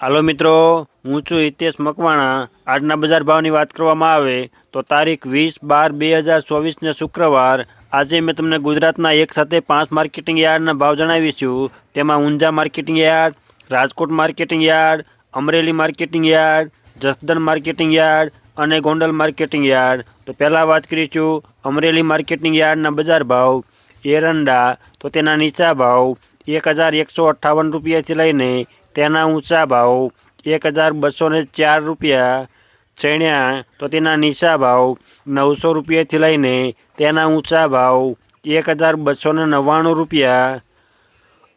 હાલો મિત્રો, હું છું હિતેશ મકવાણા. આજના બજાર ભાવની વાત કરવામાં આવે તો તારીખ વીસ બાર બે હજાર ચોવીસને શુક્રવાર. આજે મેં તમને ગુજરાતના એક સાથે પાંચ માર્કેટિંગ યાર્ડના ભાવ જણાવીશું તેમાં Unjha marketing yard, Rajkot marketing yard, Amreli marketing yard, Jasdan marketing yard અને ગોંડલ માર્કેટિંગ યાર્ડ. તો પહેલાં વાત કરીશું અમરેલી માર્કેટિંગ યાર્ડના બજાર ભાવ. એરંડા, તો તેના નીચા ભાવ એક હજાર એકસો અઠ્ઠાવન રૂપિયાથી લઈને તેના ઊંચા ભાવ એક હજાર બસો ને ચાર રૂપિયા ચણ્યા તો તેના નીચા ભાવ નવસો રૂપિયાથી લઈને તેના ઊંચા ભાવ એક હજાર બસો ને નવ્વાણું રૂપિયા.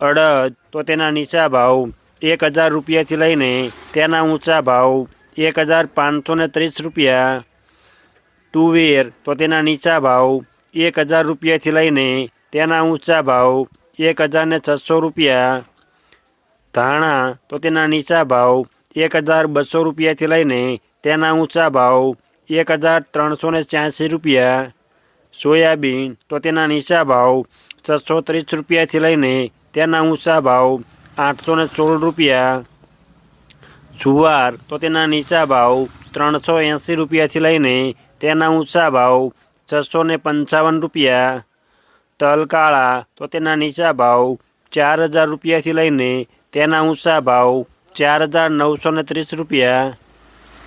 અડદ તો તેના નીચા ભાવ એક હજાર રૂપિયાથી લઈને તેના ઊંચા ભાવ એક હજાર પાંચસો ને ત્રીસ રૂપિયા. તુવેર તો તેના નીચા ભાવ એક હજાર રૂપિયાથી લઈને તેના ઊંચા ભાવ એક હજાર ને છસો રૂપિયા. ધાણા તો તેના નીચા ભાવ એક હજાર બસો રૂપિયાથી લઈને તેના ઊંચા ભાવ એક હજાર ત્રણસો ને છ્યાસી રૂપિયા. સોયાબીન તો તેના નીચા ભાવ છસો ત્રીસ રૂપિયાથી લઈને તેના ઊંચા ભાવ આઠસો ને સોળ રૂપિયા. જુવાર તો તેના નીચા ભાવ ત્રણસો એંસી રૂપિયાથી લઈને તેના ઊંચા ભાવ છસો ને પંચાવન રૂપિયા. તલ કાળા તો તેના નીચા ભાવ ચાર હજાર રૂપિયાથી લઈને તેના ઊંચા ભાવ ચાર હજાર નવસો ને ત્રીસ રૂપિયા.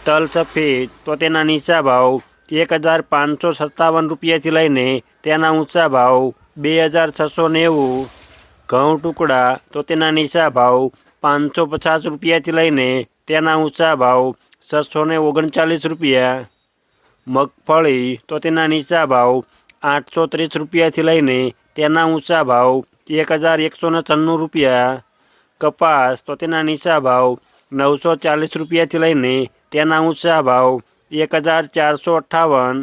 તલ સફેદ, તો તેના નીચા ભાવ એક હજાર પાંચસો સત્તાવન રૂપિયાથી લઈને તેના ઊંચા ભાવ બે હજાર છસો નેવું. ઘઉં ટુકડા, તો તેના નીચા ભાવ પાંચસો પચાસ રૂપિયાથી લઈને તેના ઊંચા ભાવ છસો ને ઓગણચાલીસ રૂપિયા. મગફળી, તો તેના નીચા ભાવ આઠસો ત્રીસ રૂપિયાથી લઈને તેના ઊંચા ભાવ એક હજાર એકસો ને છન્નું રૂપિયા. કપાસ તો તેના નીચા ભાવ નવસો ચાલીસ રૂપિયાથી લઈને તેના ઊંચા ભાવ એક હજાર ચારસો અઠ્ઠાવન.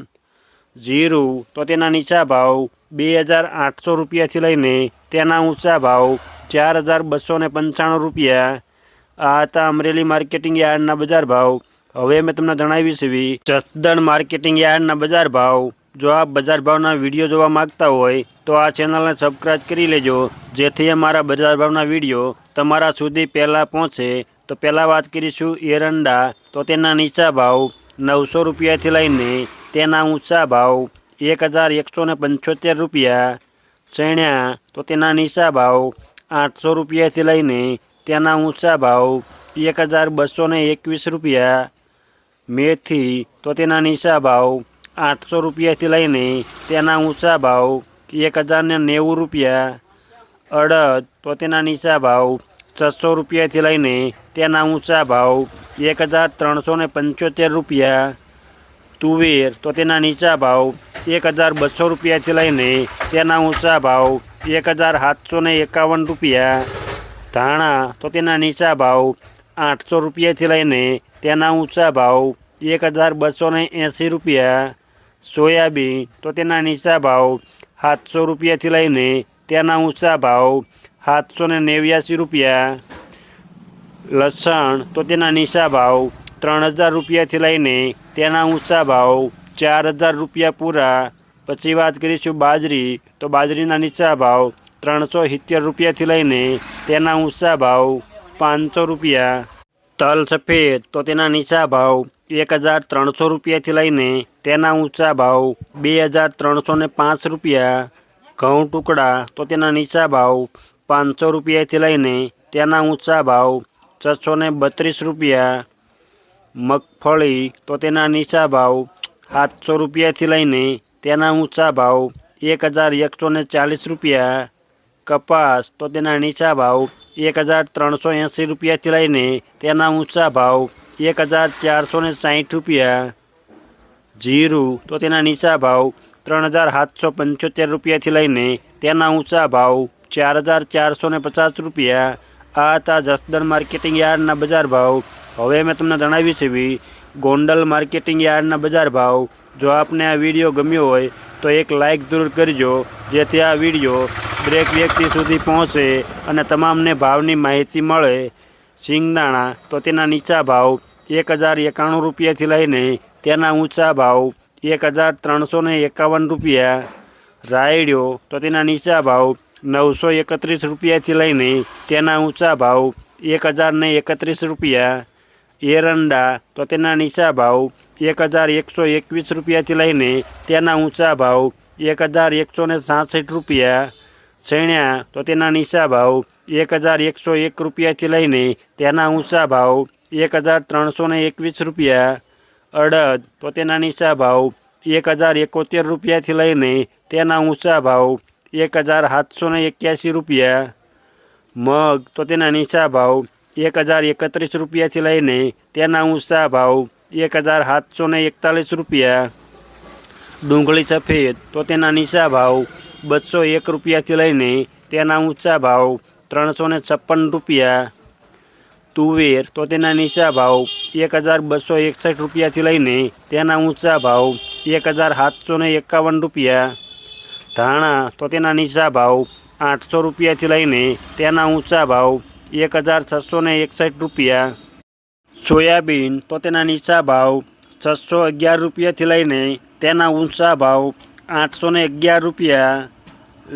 જીરું તો તેના નીચા ભાવ બે હજાર આઠસો રૂપિયાથી લઈને તેના ઊંચા ભાવ ચાર હજાર બસો ને પંચાણું રૂપિયા. આ હતા અમરેલી માર્કેટિંગ યાર્ડના બજાર ભાવ. હવે મેં તમને જણાવી છે જસદણ માર્કેટિંગ યાર્ડના બજાર ભાવ. જો આપ બજાર ભાવના વીડિયો જોવા માંગતા હોય, તો આ ચેનલને સબસ્ક્રાઈબ કરી લેજો. જેથી અમારા બજાર ભાવના વીડિયો તમારા સુધી પહેલાં પહોંચે. તો પહેલાં વાત કરીશું એરંડા. તો તેના નીચા ભાવ નવસો રૂપિયાથી લઈને તેના ઊંચા ભાવ એક હજાર એકસો ને રૂપિયા. ચણ્યા, તો તેના નીચા ભાવ આઠસો રૂપિયાથી લઈને તેના ઊંચા ભાવ એક હજાર બસો એકવીસ રૂપિયા. મેથી, તો તેના નીચા ભાવ આઠસો રૂપિયાથી લઈને તેના ઊંચા ભાવ એક હજારને નેવું રૂપિયા, અડદ તો તેના નીચા ભાવ છસો રૂપિયાથી લઈને તેના ઊંચા ભાવ એક હજાર ત્રણસો ને પંચોતેર રૂપિયા, તુવેર તો તેના નીચા ભાવ એક હજાર બસો રૂપિયાથી લઈને તેના ઊંચા ભાવ એક હજાર સાતસો ને એકાવન રૂપિયા, ધાણા તો તેના નીચા ભાવ આઠસો રૂપિયાથી લઈને તેના ઊંચા ભાવ એક હજાર બસો ને એંસી રૂપિયા સોયાબીન, તો તેના નીચા ભાવ સાતસો રૂપિયાથી લઈને તેના ઊંચા ભાવ સાતસો ને નેવ્યાસી રૂપિયા. લસણ, તો તેના નીચા ભાવ ત્રણ હજાર રૂપિયાથી લઈને તેના ઊંચા ભાવ ચાર હજાર રૂપિયા પૂરા. પછી વાત કરીશું બાજરી, તો બાજરીના નીચા ભાવ ત્રણસો સિત્તેર રૂપિયાથી લઈને તેના ઊંચા ભાવ પાંચસો રૂપિયા. તલ સફેદ, તો તેના નીચા ભાવ એક હજાર ત્રણસો રૂપિયાથી લઈને તેના ઊંચા ભાવ બે હજાર ત્રણસો ને પાંચ રૂપિયા, ઘઉં ટુકડા તો તેના નીચા ભાવ પાંચસો રૂપિયાથી લઈને તેના ઊંચા ભાવ છસો ને બત્રીસ રૂપિયા, મગફળી તો તેના નીચા ભાવ સાતસો રૂપિયાથી લઈને તેના ઊંચા ભાવ એક હજાર એકસો ને ચાલીસ રૂપિયા, કપાસ તો તેના નીચા ભાવ એક હજાર ત્રણસો એંસી રૂપિયાથી લઈને તેના ઊંચા ભાવ એક હજાર ચારસો ને સાહીઠ રૂપિયા. જીરું, તો તેના નીચા ભાવ ત્રણ હજાર સાતસો પંચોતેર રૂપિયાથી લઈને તેના ઊંચા ભાવ ચાર હજાર ચારસો ને પચાસ રૂપિયા. આ હતા જસદણ માર્કેટિંગ યાર્ડના બજાર ભાવ. હવે મેં તમને જણાવી છે બી ગોંડલ માર્કેટિંગ યાર્ડના બજાર ભાવ. જો આપને આ વીડિયો ગમ્યો હોય, તો એક લાઇક જરૂર કરજો, જેથી આ વીડિયો દરેક વ્યક્તિ સુધી પહોંચે અને તમામને ભાવની માહિતી મળે. સિંગદાણા તો તેના નીચા ભાવ એક હજાર એકાણું રૂપિયાથી લઈને તેના ઊંચા ભાવ એક હજાર ત્રણસો ને એકાવન રૂપિયા. રાયડ્યો તો તેના નીચા ભાવ નવસો એકત્રીસ રૂપિયાથી લઈને તેના ઊંચા ભાવ એક હજાર એકત્રીસ રૂપિયા. એરંડા, તો તેના નીચા ભાવ એક હજાર એકસો એકવીસ રૂપિયાથી લઈને તેના ઊંચા ભાવ એક હજાર એકસો ને સાસઠ રૂપિયા. શેણ્યા તો તેના નીચા ભાવ એક હજાર એકસો એક રૂપિયાથી લઈને તેના ઊંચા ભાવ એક હજાર ત્રણસો ને એકવીસ રૂપિયા અડદ તો તેના નીચા ભાવ એક હજાર એકોતેર રૂપિયાથી લઈને તેના ઊંચા ભાવ એક હજાર સાતસો ને એક્યાસી રૂપિયા મગ તો તેના નીચા ભાવ એક હજાર એકત્રીસ રૂપિયાથી લઈને તેના ઊંચા ભાવ એક હજાર સાતસો ને એકતાલીસ રૂપિયા ડુંગળી સફેદ તો તેના નીચા ભાવ બસો એક રૂપિયાથી લઈને તેના ઊંચા ભાવ ત્રણસો ને છપ્પન રૂપિયા તુવેર તો તેના નીચા ભાવ એક હજાર બસો એકસઠ રૂપિયાથી લઈને તેના ઊંચા ભાવ એક હજાર સાતસો ને એકાવન રૂપિયા ધાણા તો તેના નીચા ભાવ આઠસો રૂપિયાથી લઈને તેના ઊંચા ભાવ એક હજાર છસો ને એકસઠ રૂપિયા સોયાબીન તો તેના નીચા ભાવ છસો અગિયાર રૂપિયાથી લઈને તેના ઊંચા ભાવ આઠસો ને અગિયાર રૂપિયા.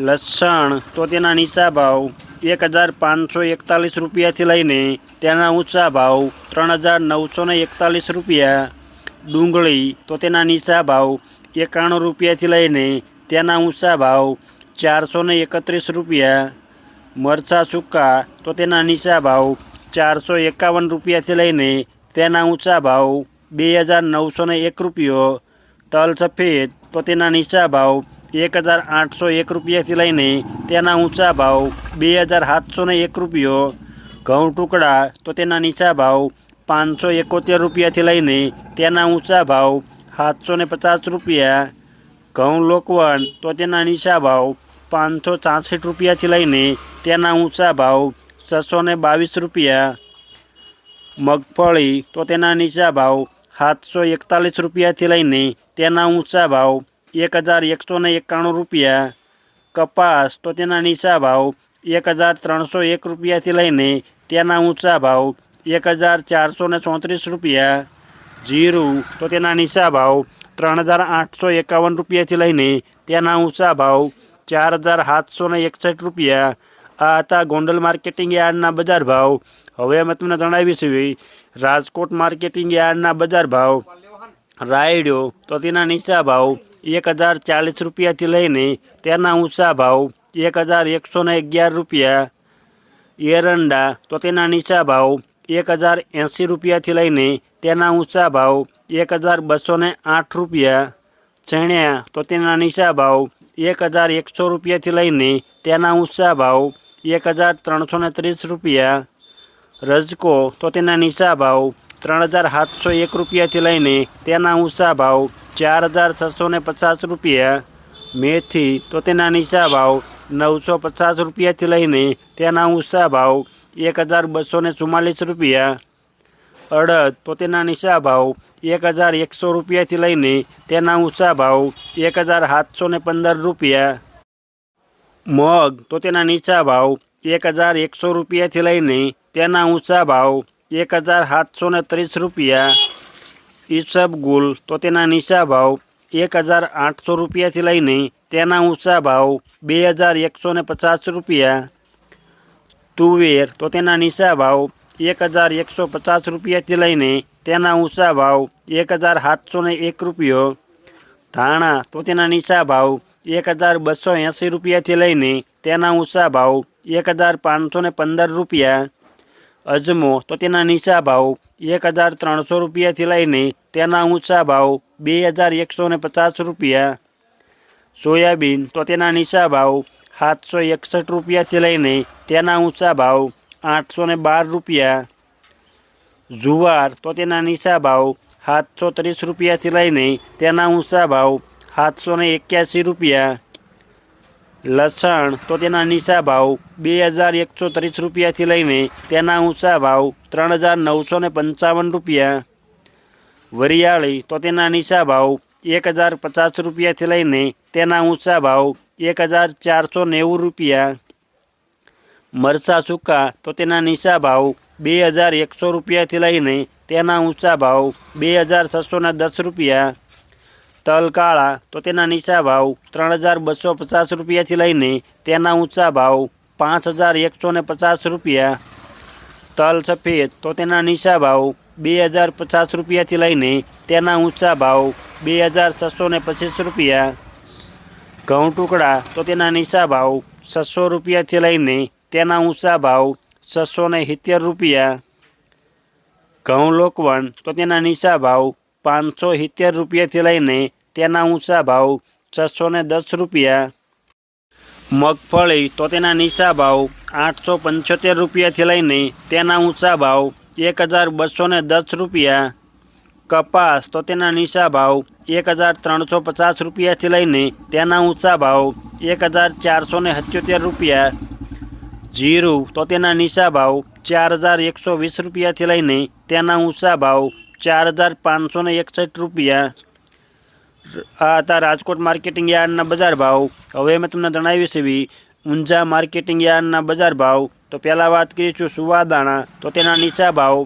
લસણ, તો તેના નીચા ભાવ એક હજાર પાંચસો એકતાલીસ રૂપિયાથી લઈને તેના ઊંચા ભાવ ત્રણ હજાર નવસો ને એકતાલીસ રૂપિયા. ડુંગળી, તો તેના નીચા ભાવ એકાણું રૂપિયાથી લઈને તેના ઊંચા ભાવ ચારસો ને એકત્રીસ રૂપિયા. મરચાં સૂકા, તો તેના નીચા ભાવ ચારસો એકાવન રૂપિયાથી લઈને તેના ઊંચા ભાવ બે હજાર નવસો ને એક રૂપિયો. તલ સફેદ તો તેના નીચા ભાવ એક હજાર આઠસો એક રૂપિયાથી લઈને તેના ઊંચા ભાવ બે હજાર સાતસો ને એક રૂપિયો. ઘઉં ટુકડા તો તેના નીચા ભાવ પાંચસો એકોતેર રૂપિયાથી લઈને તેના ઊંચા ભાવ સાતસો ને પચાસ રૂપિયા. ઘઉં લોકવન તો તેના નીચા ભાવ પાંચસો છાસઠ રૂપિયાથી લઈને તેના ઊંચા ભાવ છસો ને બાવીસ રૂપિયા. મગફળી તો તેના નીચા ભાવ સાતસો એકતાલીસ રૂપિયાથી લઈને તેના ઊંચા ભાવ એક હજાર એકસો ને એકાણું રૂપિયા. કપાસ તો તેના નીચા ભાવ એક હજાર ત્રણસો એક રૂપિયાથી લઈને તેના ઊંચા ભાવ એક હજાર ચારસો ને ચોત્રીસ રૂપિયા. જીરું તો તેના નીચા ભાવ ત્રણ હજાર આઠસો એકાવન રૂપિયાથી લઈને તેના ઊંચા ભાવ ચાર હજાર સાતસો ને એકસઠ રૂપિયા. આ હતા ગોંડલ માર્કેટિંગ યાર્ડના બજાર ભાવ. હવે અમે તમને જણાવીશું રાજકોટ માર્કેટિંગ યાર્ડના બજાર ભાવ રાયડો તો તેના નીચા ભાવ એક હજાર ચાલીસ રૂપિયાથી લઈને તેના ઊંચા ભાવ એક હજાર એકસો ને અગિયાર રૂપિયા. એરંડા તો તેના નીચા ભાવ એક હજાર એંસી રૂપિયાથી લઈને તેના ઊંચા ભાવ એક હજાર બસો ને આઠ રૂપિયા. ચણ્યા તો તેના નીચા ભાવ એક હજાર એકસો રૂપિયાથી લઈને તેના ઊંચા ભાવ એક હજાર ત્રણસો ને ત્રીસ રૂપિયા. રજકો તો તેના નીચા ભાવ ત્રણ હજાર સાતસો એક રૂપિયાથી લઈને તેના ઊંચા ભાવ ચાર હજાર છસો ને પચાસ રૂપિયા મેથી તો તેના નીચા ભાવ નવસો પચાસ રૂપિયાથી લઈને તેના ઊંચા ભાવ એક હજાર બસો ને ચુમ્માલીસ રૂપિયા અડદ તો તેના નીચા ભાવ એક હજાર એકસો રૂપિયાથી લઈને તેના ઊંચા ભાવ એક હજાર સાતસો ને પંદર રૂપિયા મગ તો તેના નીચા ભાવ એક હજાર એકસો રૂપિયાથી લઈને તેના ઊંચા ભાવ એક હજાર સાતસો ને ત્રીસ રૂપિયા. ઈસબગુલ તો તેના નીચા ભાવ એક હજાર આઠસો રૂપિયાથી લઈને તેના ઊંચા ભાવ બે હજાર એકસો ને પચાસ રૂપિયા. તુવેર તો તેના નીચા ભાવ એક હજાર એકસો પચાસ રૂપિયાથી લઈને તેના ઊંચા ભાવ એક હજાર સાતસો ને એક રૂપિયો. ધાણા તો તેના નીચા ભાવ એક હજાર બસો એંસી રૂપિયાથી લઈને તેના ઊંચા ભાવ એક હજાર પાંચસો ને પંદર રૂપિયા. અજમો તો તેના નીચા ભાવ એક હજાર ત્રણસો રૂપિયાથી લઈને તેના ઊંચા ભાવ બે હજાર એકસો ને પચાસ રૂપિયા. સોયાબીન તો તેના નીચા ભાવ સાતસો એકસઠ રૂપિયાથી લઈને તેના ઊંચા ભાવ આઠસો ને બાર રૂપિયા. જુવાર તો તેના નીચા ભાવ સાતસો ત્રીસ રૂપિયાથી લઈને તેના ઊંચા ભાવ સાતસો ને એક્યાસી રૂપિયા. લસણ, તો તેના નીચા ભાવ બે હજાર એકસો ત્રીસ રૂપિયાથી લઈને તેના ઊંચા ભાવ ત્રણ હજાર નવસો ને પંચાવન રૂપિયા. વરિયાળી, તો તેના નીચા ભાવ એક હજાર પચાસ રૂપિયાથી લઈને તેના ઊંચા ભાવ એક હજાર ચારસો નેવું રૂપિયા. મરચાં સૂકા, તો તેના નીચા ભાવ બે હજાર એકસો રૂપિયાથી લઈને તેના ઊંચા ભાવ બે હજાર છસો દસ રૂપિયા. તલ કાળા, તો તેના નીચા ભાવ ત્રણ હજાર બસો પચાસ રૂપિયાથી લઈને તેના ઊંચા ભાવ પાંચ હજાર એકસો ને પચાસ રૂપિયા. તલ સફેદ, તો તેના નીચા ભાવ બે હજાર પચાસ રૂપિયાથી લઈને તેના ઊંચા ભાવ બે હજાર છસો ને પચીસ રૂપિયા. ઘઉં ટુકડા, તો તેના નીચા ભાવ છસો રૂપિયાથી લઈને તેના ઊંચા ભાવ છસો ને સિત્તેર રૂપિયા. ઘઉં લોકવણ તો તેના નીચા ભાવ પાંચસો સિત્તેર રૂપિયાથી લઈને તેના ઊંચા ભાવ છસો ને દસ રૂપિયા. મગફળી તો તેના નીચા ભાવ આઠસો પંચોતેર રૂપિયાથી લઈને તેના ઊંચા ભાવ એક હજાર બસો ને દસ રૂપિયા. કપાસ તો તેના નીચા ભાવ એક હજાર ત્રણસો પચાસ રૂપિયાથી લઈને તેના ઊંચા ભાવ એક હજાર ચારસો ને સત્યોતેર રૂપિયા. જીરું તો તેના નીચા ભાવ ચાર હજાર એકસો વીસ રૂપિયાથી લઈને તેના ઊંચા ભાવ ચાર હજાર પાંચસો ને એકસઠ રૂપિયા. આ હતા રાજકોટ માર્કેટિંગ યાર્ડના બજાર ભાવ. હવે મેં તમને જણાવીશ એવી ઊંઝા માર્કેટિંગ યાર્ડના બજાર ભાવ. તો પહેલાં વાત કરીશું સુવાદાણા તો તેના નીચા ભાવ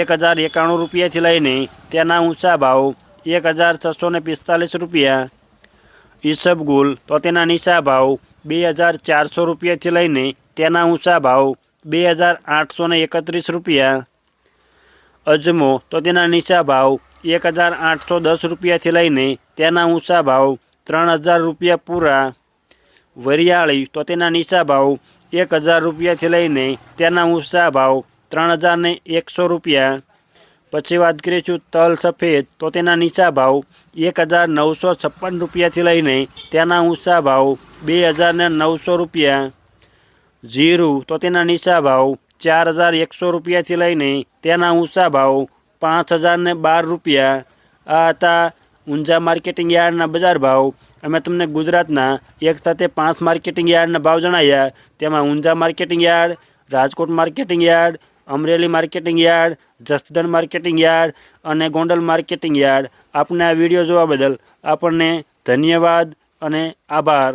એક હજાર એકાણું રૂપિયાથી લઈને તેના ઊંચા ભાવ એક હજાર છસો ને પિસ્તાલીસ રૂપિયા. ઈસબગુલ તો તેના નીચા ભાવ બે હજાર ચારસો રૂપિયાથી લઈને તેના ઊંચા ભાવ બે હજાર આઠસો એકત્રીસ રૂપિયા. અજમો, તો તેના નીચા ભાવ એક હજાર આઠસો દસ રૂપિયાથી લઈને તેના ઊંચા ભાવ ત્રણ હજાર રૂપિયા પૂરા. વરિયાળી તો તેના નીચા ભાવ એક હજાર રૂપિયાથી લઈને તેના ઊંચા ભાવ ત્રણ હજારને એકસો રૂપિયા. પછી વાત કરીશું તલ સફેદ તો તેના નીચા ભાવ એક હજાર નવસો છપ્પન રૂપિયાથી લઈને તેના ઊંચા ભાવ બે હજારને નવસો રૂપિયા. જીરું તો તેના નીચા ભાવ ચાર હજાર એકસો રૂપિયાથી લઈને તેના ઊંચા ભાવ પાંચ હજાર ને બાર રૂપિયા. આ હતા ઊંઝા માર્કેટિંગ યાર્ડના બજાર ભાવ. અમે તમને ગુજરાતના એક સાથે પાંચ માર્કેટિંગ યાર્ડના ભાવ જણાવ્યા તેમાં Unjha marketing yard, Rajkot marketing yard, Amreli marketing yard Jasdan marketing yard અને ગોંડલ માર્કેટિંગ યાર્ડ. આપને આ વીડિયો જોવા બદલ આપણને ધન્યવાદ અને આભાર.